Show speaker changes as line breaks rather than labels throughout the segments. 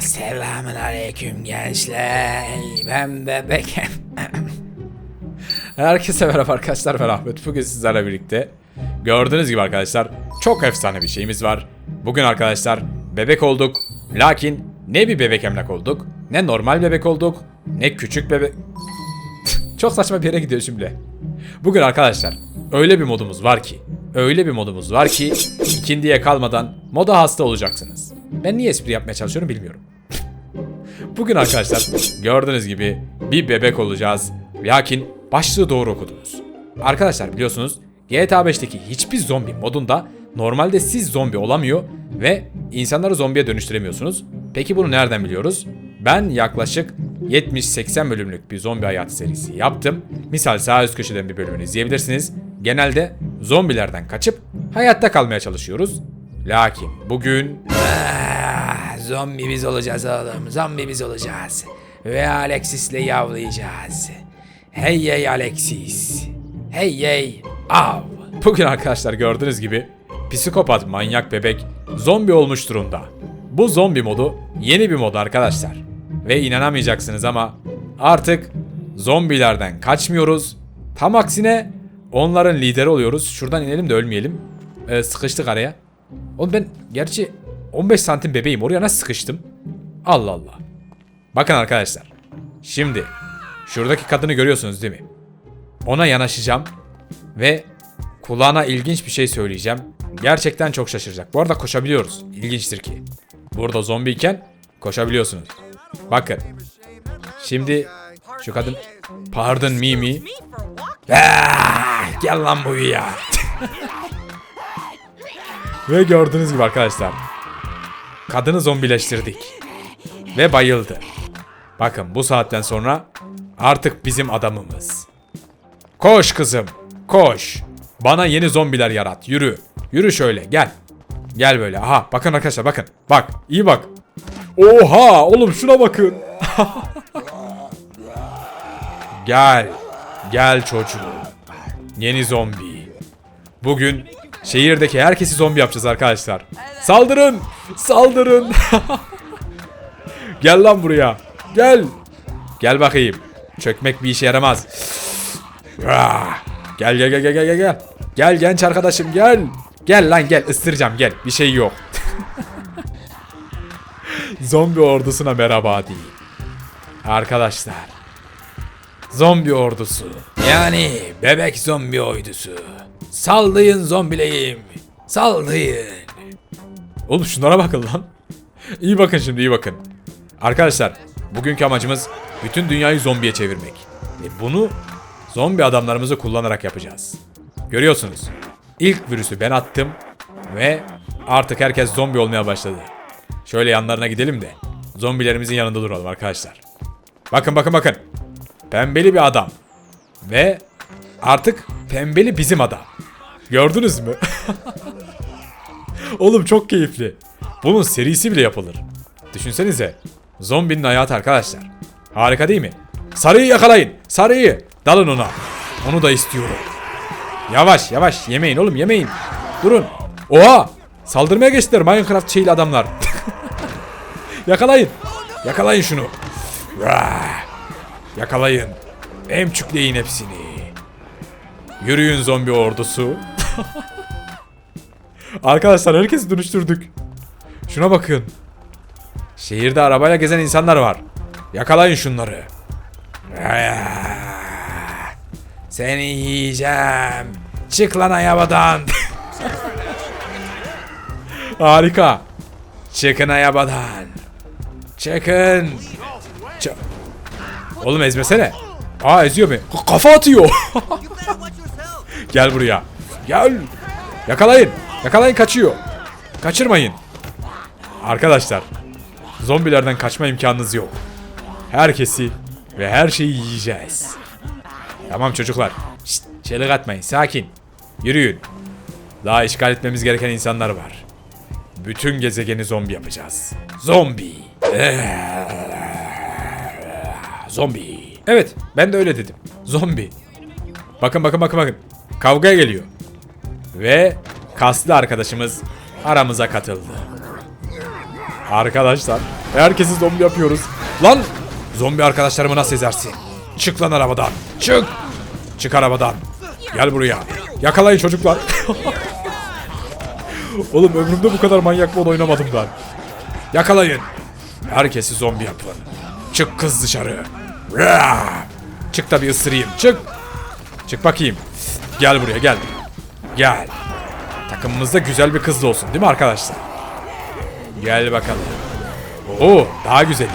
Selamun aleyküm gençler. Ben bebekim.
Herkese merhaba arkadaşlar ben Ahmet. Bugün sizlerle birlikte gördüğünüz gibi arkadaşlar çok efsane bir şeyimiz var. Bugün arkadaşlar bebek olduk. Lakin ne bir bebek emlak olduk, ne normal bebek olduk, ne küçük bebek... çok saçma bir yere gidiyor şimdi. Bugün arkadaşlar öyle bir modumuz var ki, öyle bir modumuz var ki ikindiye kalmadan moda hasta olacaksınız. Ben niye espri yapmaya çalışıyorum bilmiyorum. Bugün arkadaşlar gördüğünüz gibi bir bebek olacağız. Lakin başlığı doğru okudunuz. Arkadaşlar biliyorsunuz GTA 5'teki hiçbir zombi modunda normalde siz zombi olamıyor ve insanları zombiye dönüştüremiyorsunuz. Peki bunu nereden biliyoruz? Ben yaklaşık 70-80 bölümlük bir zombi hayatı serisi yaptım. Misal sağ üst köşeden bir bölümünü izleyebilirsiniz. Genelde zombilerden kaçıp hayatta kalmaya çalışıyoruz. Lakin bugün
Ah, zombi biz olacağız oğlum. Zombi biz olacağız. Ve Alexis'le yavlayacağız. Hey hey Alexis. Hey hey av.
Bugün arkadaşlar gördüğünüz gibi psikopat manyak bebek zombi olmuş durumda. Bu zombi modu yeni bir mod arkadaşlar. Ve inanamayacaksınız ama artık zombilerden kaçmıyoruz. Tam aksine onların lideri oluyoruz. Şuradan inelim de ölmeyelim. Ee, sıkıştık araya. Oğlum ben gerçi 15 santim bebeğim. Oraya nasıl sıkıştım? Allah Allah. Bakın arkadaşlar. Şimdi şuradaki kadını görüyorsunuz değil mi? Ona yanaşacağım ve kulağına ilginç bir şey söyleyeceğim. Gerçekten çok şaşıracak. Bu arada koşabiliyoruz. İlginçtir ki. Burada zombiyken koşabiliyorsunuz. Bakın. Şimdi şu kadın pardon Mimi.
Ah, gel lan buraya.
Ve gördüğünüz gibi arkadaşlar. Kadını zombileştirdik. Ve bayıldı. Bakın bu saatten sonra artık bizim adamımız. Koş kızım. Koş. Bana yeni zombiler yarat. Yürü. Yürü şöyle gel. Gel böyle. Aha bakın arkadaşlar bakın. Bak iyi bak. Oha oğlum şuna bakın. gel. Gel çocuğum. Yeni zombi. Bugün şehirdeki herkesi zombi yapacağız arkadaşlar. Saldırın! Saldırın! Gel lan buraya. Gel. Gel bakayım. Çökmek bir işe yaramaz. Gel gel gel gel gel gel. Gel genç arkadaşım gel. Gel lan gel ısıracağım gel. Bir şey yok. Zombi ordusuna merhaba deyin. Arkadaşlar. Zombi ordusu.
Yani bebek zombi oydusu. Saldayın zombileyim. Saldayın.
Oğlum şunlara bakın lan. İyi bakın şimdi iyi bakın. Arkadaşlar bugünkü amacımız bütün dünyayı zombiye çevirmek. Ve bunu zombi adamlarımızı kullanarak yapacağız. Görüyorsunuz. İlk virüsü ben attım ve artık herkes zombi olmaya başladı. Şöyle yanlarına gidelim de zombilerimizin yanında duralım arkadaşlar. Bakın bakın bakın. Pembeli bir adam. Ve artık pembeli bizim adam. Gördünüz mü? Oğlum çok keyifli. Bunun serisi bile yapılır. Düşünsenize. Zombinin hayatı arkadaşlar. Harika değil mi? Sarıyı yakalayın. Sarıyı. Dalın ona. Onu da istiyorum. Yavaş yavaş yemeyin oğlum yemeyin. Durun. Oha. Saldırmaya geçtiler Minecraft şeyli adamlar. yakalayın. Yakalayın şunu. Yakalayın. Emçükleyin hepsini. Yürüyün zombi ordusu. Arkadaşlar herkesi dönüştürdük. Şuna bakın. Şehirde arabayla gezen insanlar var. Yakalayın şunları.
Seni yiyeceğim. Çık lan ayabadan.
Harika.
Çıkın ayabadan. Çıkın. Ç-
Oğlum ezmesene. Aa eziyor beni. Kafa atıyor. Gel buraya. Gel. Yakalayın. Yakalayın kaçıyor. Kaçırmayın. Arkadaşlar. Zombilerden kaçma imkanınız yok. Herkesi ve her şeyi yiyeceğiz. Tamam çocuklar. Şşt, çelik atmayın. Sakin. Yürüyün. Daha işgal etmemiz gereken insanlar var. Bütün gezegeni zombi yapacağız. Zombi. Zombi. Evet, ben de öyle dedim. Zombi. Bakın bakın bakın bakın. Kavgaya geliyor. Ve kaslı arkadaşımız aramıza katıldı. Arkadaşlar herkesi zombi yapıyoruz. Lan zombi arkadaşlarımı nasıl ezersin? Çık lan arabadan. Çık. Çık arabadan. Gel buraya. Yakalayın çocuklar. Oğlum ömrümde bu kadar manyak mod oynamadım ben. Yakalayın. Herkesi zombi yapın. Çık kız dışarı. Çık da bir ısırayım. Çık. Çık bakayım. Gel buraya gel. Gel. Takımımızda güzel bir kız da olsun değil mi arkadaşlar? Gel bakalım. Oo daha güzeli.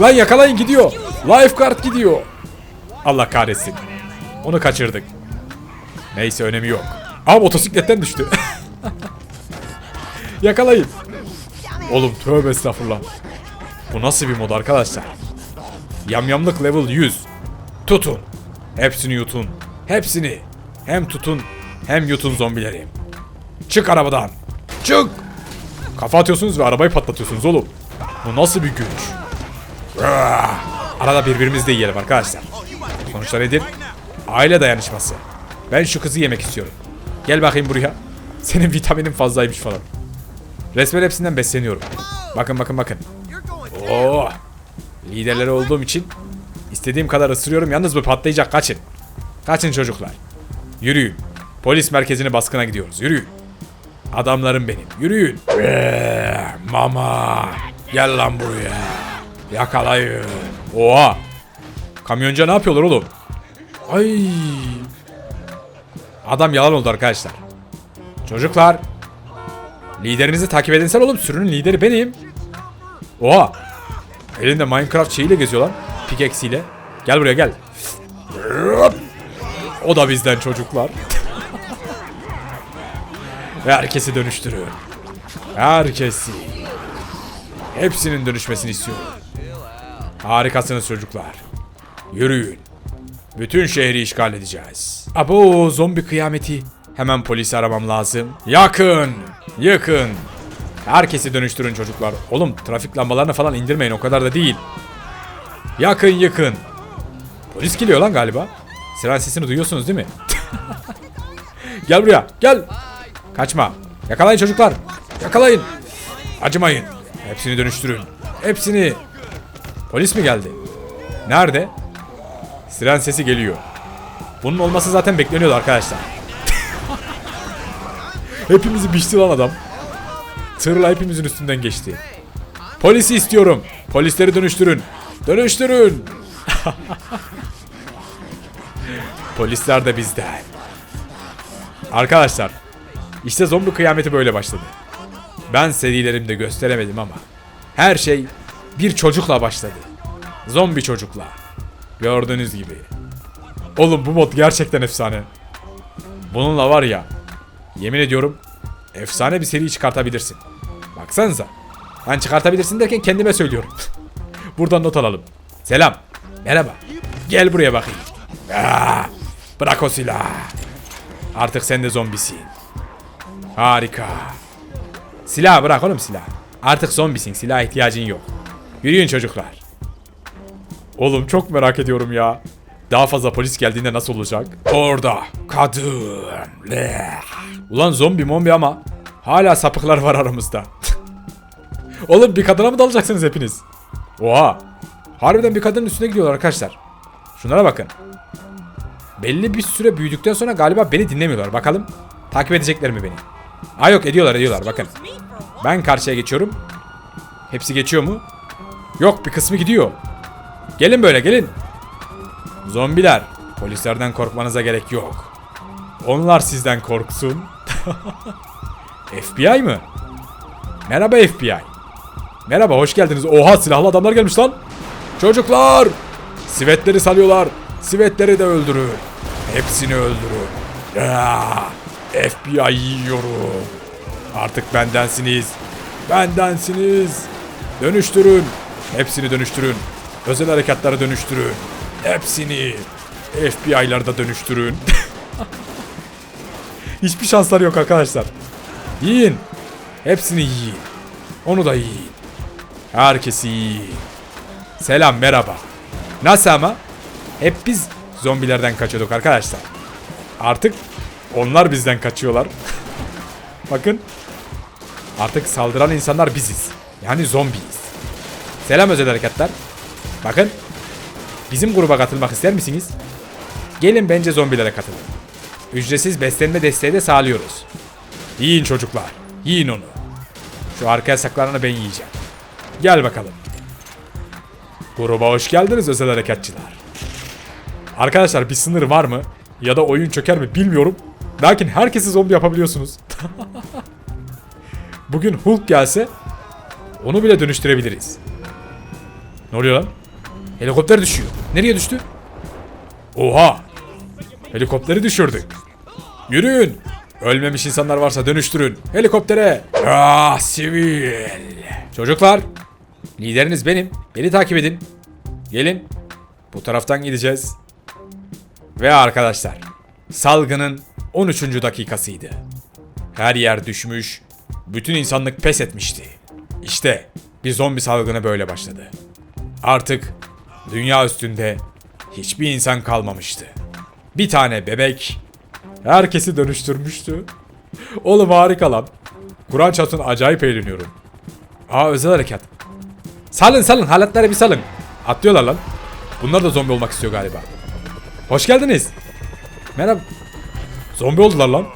Lan yakalayın gidiyor. Lifeguard gidiyor. Allah kahretsin. Onu kaçırdık. Neyse önemi yok. Aa motosikletten düştü. Yakalayın. Oğlum tövbe estağfurullah. Bu nasıl bir mod arkadaşlar? Yamyamlık level 100. Tutun. Hepsini yutun. Hepsini. Hem tutun hem yutun zombileri. Çık arabadan. Çık. Kafa atıyorsunuz ve arabayı patlatıyorsunuz oğlum. Bu nasıl bir güç? Arada birbirimizi de yiyelim arkadaşlar. Sonuçta nedir? Aile dayanışması. Ben şu kızı yemek istiyorum. Gel bakayım buraya. Senin vitaminin fazlaymış falan. Resmen hepsinden besleniyorum. Bakın bakın bakın. Oo. Liderleri olduğum için istediğim kadar ısırıyorum. Yalnız bu patlayacak. Kaçın. Kaçın çocuklar. Yürüyün. Polis merkezine baskına gidiyoruz. Yürüyün. Adamlarım benim. Yürüyün. Mama. Gel lan buraya. Yakalayın. Oha. Kamyonca ne yapıyorlar oğlum? Ay. Adam yalan oldu arkadaşlar. Çocuklar. Liderinizi takip edin sen oğlum. Sürünün lideri benim. Oha. Elinde Minecraft şeyiyle geziyor lan. Pickaxe'iyle. Gel buraya gel. O da bizden çocuklar. Herkesi dönüştürüyor. Herkesi. Hepsinin dönüşmesini istiyorum. Harikasınız çocuklar. Yürüyün. Bütün şehri işgal edeceğiz. Abo zombi kıyameti. Hemen polisi aramam lazım. Yakın. Yakın. Herkesi dönüştürün çocuklar. Oğlum trafik lambalarını falan indirmeyin o kadar da değil. Yakın yakın. Polis geliyor lan galiba. Siren sesini duyuyorsunuz değil mi? gel buraya gel. Kaçma. Yakalayın çocuklar. Yakalayın. Acımayın. Hepsini dönüştürün. Hepsini. Polis mi geldi? Nerede? Siren sesi geliyor. Bunun olması zaten bekleniyordu arkadaşlar. Hepimizi biçti lan adam. Tırla hepimizin üstünden geçti. Polisi istiyorum. Polisleri dönüştürün. Dönüştürün. Polisler de bizden. Arkadaşlar, işte zombi kıyameti böyle başladı. Ben serilerimde gösteremedim ama her şey bir çocukla başladı. Zombi çocukla. Gördüğünüz gibi. Oğlum bu mod gerçekten efsane. Bununla var ya, yemin ediyorum efsane bir seri çıkartabilirsin. Baksanıza. Ben çıkartabilirsin derken kendime söylüyorum. Buradan not alalım. Selam. Merhaba. Gel buraya bakayım. Aa, bırak o silahı. Artık sen de zombisin. Harika. Silah bırak oğlum silah. Artık zombisin. Silah ihtiyacın yok. Yürüyün çocuklar. Oğlum çok merak ediyorum ya. Daha fazla polis geldiğinde nasıl olacak? Orada. Kadın. Ulan zombi mombi ama hala sapıklar var aramızda. Oğlum bir kadına mı dalacaksınız hepiniz? Oha. Harbiden bir kadının üstüne gidiyorlar arkadaşlar. Şunlara bakın. Belli bir süre büyüdükten sonra galiba beni dinlemiyorlar. Bakalım takip edecekler mi beni? Aa yok ediyorlar ediyorlar bakın. Ben karşıya geçiyorum. Hepsi geçiyor mu? Yok bir kısmı gidiyor. Gelin böyle gelin. Zombiler. Polislerden korkmanıza gerek yok. Onlar sizden korksun. FBI mı? Merhaba FBI. Merhaba hoş geldiniz. Oha silahlı adamlar gelmiş lan. Çocuklar. Sivetleri salıyorlar. Sivetleri de öldürün. Hepsini öldürün. Ya, FBI yiyorum. Artık bendensiniz. Bendensiniz. Dönüştürün. Hepsini dönüştürün. Özel harekatları dönüştürün. Hepsini. FBI'larda da dönüştürün. Hiçbir şansları yok arkadaşlar. Yiyin. Hepsini yiyin. Onu da yiyin. Herkesi yiyin. Selam merhaba. Nasıl ama? Hep biz zombilerden kaçıyorduk arkadaşlar. Artık onlar bizden kaçıyorlar. Bakın. Artık saldıran insanlar biziz. Yani zombiyiz. Selam özel harekatlar. Bakın. Bizim gruba katılmak ister misiniz? Gelin bence zombilere katılın. Ücretsiz beslenme desteği de sağlıyoruz. Yiyin çocuklar. Yiyin onu. Şu arka yasaklarını ben yiyeceğim. Gel bakalım. Gruba hoş geldiniz özel harekatçılar. Arkadaşlar bir sınır var mı? Ya da oyun çöker mi bilmiyorum. Lakin herkesi zombi yapabiliyorsunuz. Bugün Hulk gelse onu bile dönüştürebiliriz. Ne oluyor lan? Helikopter düşüyor. Nereye düştü? Oha! Helikopteri düşürdük. Yürüyün. Ölmemiş insanlar varsa dönüştürün. Helikoptere. Ah sivil. Çocuklar. Lideriniz benim. Beni takip edin. Gelin. Bu taraftan gideceğiz. Ve arkadaşlar. Salgının 13. dakikasıydı. Her yer düşmüş. Bütün insanlık pes etmişti. İşte bir zombi salgını böyle başladı. Artık dünya üstünde hiçbir insan kalmamıştı. Bir tane bebek herkesi dönüştürmüştü. Oğlum harika lan. Kur'an çarpsın acayip eğleniyorum. Aa özel harekat. Salın salın halatları bir salın. Atlıyorlar lan. Bunlar da zombi olmak istiyor galiba. Hoş geldiniz. Merhaba. Zombi oldular lan.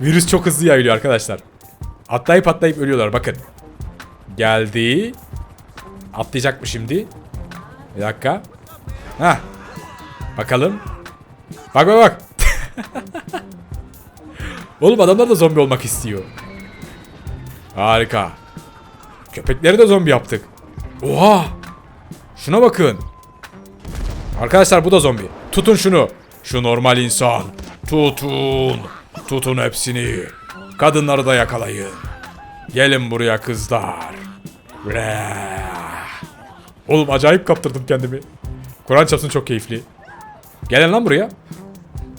Virüs çok hızlı yayılıyor arkadaşlar. Atlayıp atlayıp ölüyorlar bakın. Geldi. Atlayacak mı şimdi? Bir dakika. Hah. Bakalım. Bak bak bak. Oğlum adamlar da zombi olmak istiyor. Harika. Köpekleri de zombi yaptık. Oha. Şuna bakın. Arkadaşlar bu da zombi. Tutun şunu. Şu normal insan. Tutun. Tutun hepsini. Kadınları da yakalayın. Gelin buraya kızlar. Re. Oğlum acayip kaptırdım kendimi. Kur'an çarpsın çok keyifli. Gelin lan buraya.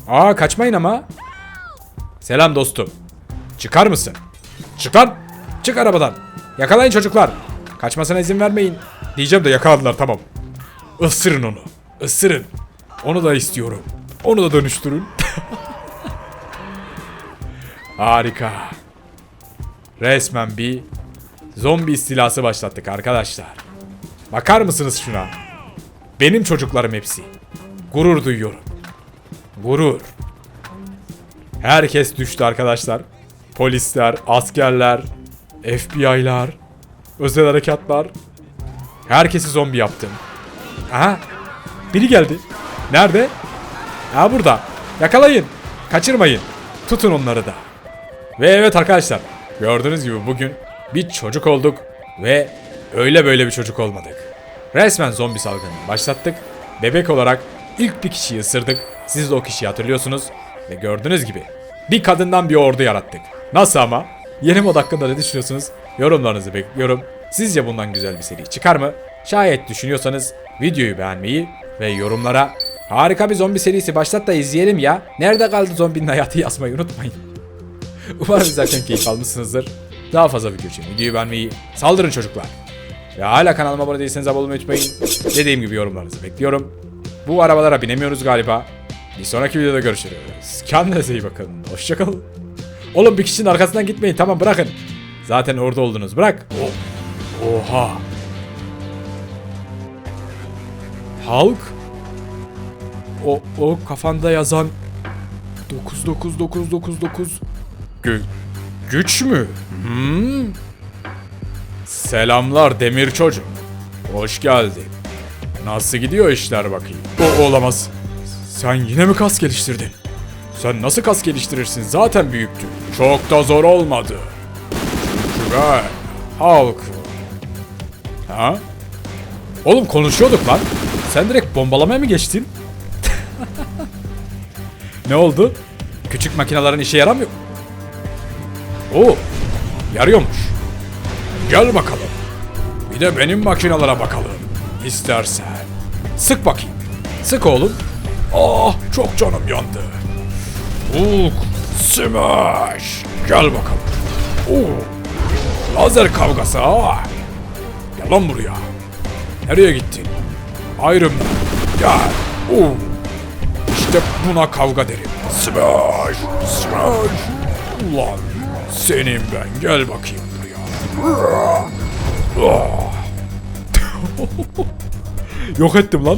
Aa kaçmayın ama. Selam dostum. Çıkar mısın? Çık lan. Çık arabadan. Yakalayın çocuklar. Kaçmasına izin vermeyin. Diyeceğim de yakaladılar tamam. Isırın onu. Isırın. Onu da istiyorum. Onu da dönüştürün. Harika. Resmen bir zombi istilası başlattık arkadaşlar. Bakar mısınız şuna? Benim çocuklarım hepsi. Gurur duyuyorum. Gurur. Herkes düştü arkadaşlar. Polisler, askerler, FBI'lar, özel harekatlar. Herkesi zombi yaptım. Aha. Biri geldi. Nerede? Ha burada. Yakalayın. Kaçırmayın. Tutun onları da. Ve evet arkadaşlar. Gördüğünüz gibi bugün bir çocuk olduk ve öyle böyle bir çocuk olmadık. Resmen zombi salgını başlattık. Bebek olarak ilk bir kişiyi ısırdık. Siz de o kişiyi hatırlıyorsunuz. Ve gördüğünüz gibi bir kadından bir ordu yarattık. Nasıl ama? Yeni mod hakkında ne düşünüyorsunuz? Yorumlarınızı bekliyorum. Sizce bundan güzel bir seri çıkar mı? Şayet düşünüyorsanız videoyu beğenmeyi ve yorumlara harika bir zombi serisi başlat da izleyelim ya. Nerede kaldı zombinin hayatı yazmayı unutmayın. Umarım izlerken keyif almışsınızdır. Daha fazla video için videoyu beğenmeyi, saldırın çocuklar. Ve hala kanalıma abone değilseniz abone olmayı unutmayın. Dediğim gibi yorumlarınızı bekliyorum. Bu arabalara binemiyoruz galiba. Bir sonraki videoda görüşürüz. Kendinize iyi bakın. Hoşçakalın. Oğlum bir kişinin arkasından gitmeyin. Tamam bırakın. Zaten orada oldunuz. Bırak. O- Oha. Hulk. O, o kafanda yazan 99999 Gü güç mü? Hmm? Selamlar demir çocuk. Hoş geldin. Nasıl gidiyor işler bakayım? O olamaz. Sen yine mi kas geliştirdin? Sen nasıl kas geliştirirsin? Zaten büyüktü. Çok da zor olmadı. Çünkü ben halk. Ha? Oğlum konuşuyorduk lan. Sen direkt bombalamaya mı geçtin? ne oldu? Küçük makinelerin işe yaramıyor. Oo, yarıyormuş. Gel bakalım. Bir de benim makinalara bakalım. İstersen. Sık bakayım. Sık oğlum. Ah çok canım yandı. Hulk smash. Gel bakalım. Oo. Lazer kavgası ha. Gel lan buraya. Nereye gittin? Man. Gel. Oo. İşte buna kavga derim. Smash. Smash. Ulan. Senin ben gel bakayım. Yok ettim lan.